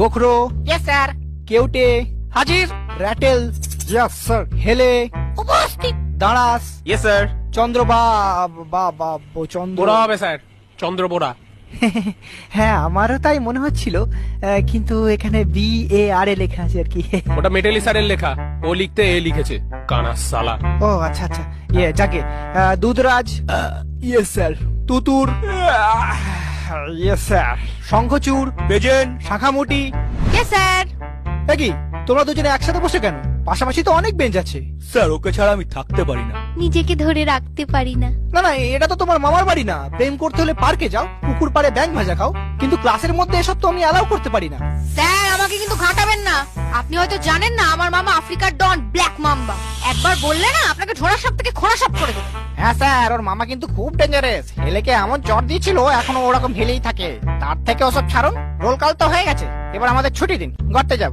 গোখরো। Yes sir কেউটে। হাজির। Rattle. Yes sir হেলে। উপস্থিত। দাঁড়াস ইয়েস স্যার চন্দ্রবা বা বা ব- চন্দ্র। বোরা হবে স্যার। চন্দ্র বোরা। হ্যাঁ আমারও তাই মনে হচ্ছিল। আহ, কিন্তু এখানে বি এ আর এ লেখা আছে আর কি। ওটা মেটেলি স্যারের লেখা। ও লিখতে এ লিখেছে। কানা সালা। ও আচ্ছা আচ্ছা। ইয়ে যাকে। আহ, দুধরাজ। ইয়েস স্যার তুতুর। ইয়েস স্যার শঙ্খচূড় বেজেন শাখামুটি। ইয়েস স্যার কি তোমরা দুজনে একসাথে বসে কেন? পাশাপাশি তো অনেক বেঞ্চ আছে। স্যার ওকে ছাড়া আমি থাকতে পারি না। নিজেকে ধরে রাখতে পারি না। না না এটা তো তোমার মামার বাড়ি না। প্রেম করতে হলে পার্কে যাও পুকুর পাড়ে ব্যাং ভাজা খাও কিন্তু ক্লাসের মধ্যে এসব তো আমি অ্যালাউ করতে পারি না। স্যার আমাকে কিন্তু ঘাটাবেন না। আপনি হয়তো জানেন না আমার মামা আফ্রিকার ডন ব্ল্যাক একবার বললে না আপনাকে ঝোড়া সাপ থেকে খোড়া সাপ করে দেবো। হ্যাঁ স্যার, ওর মামা কিন্তু খুব ডেঞ্জারেস হেলেকে এমন জ্বর দিয়েছিল, এখনও ওরকম হেলেই থাকে। তার থেকে ওসব ছাড়ুন। রোল কাল তো হয়ে গেছে। এবার আমাদের ছুটি দিন। ঘরতে যাব।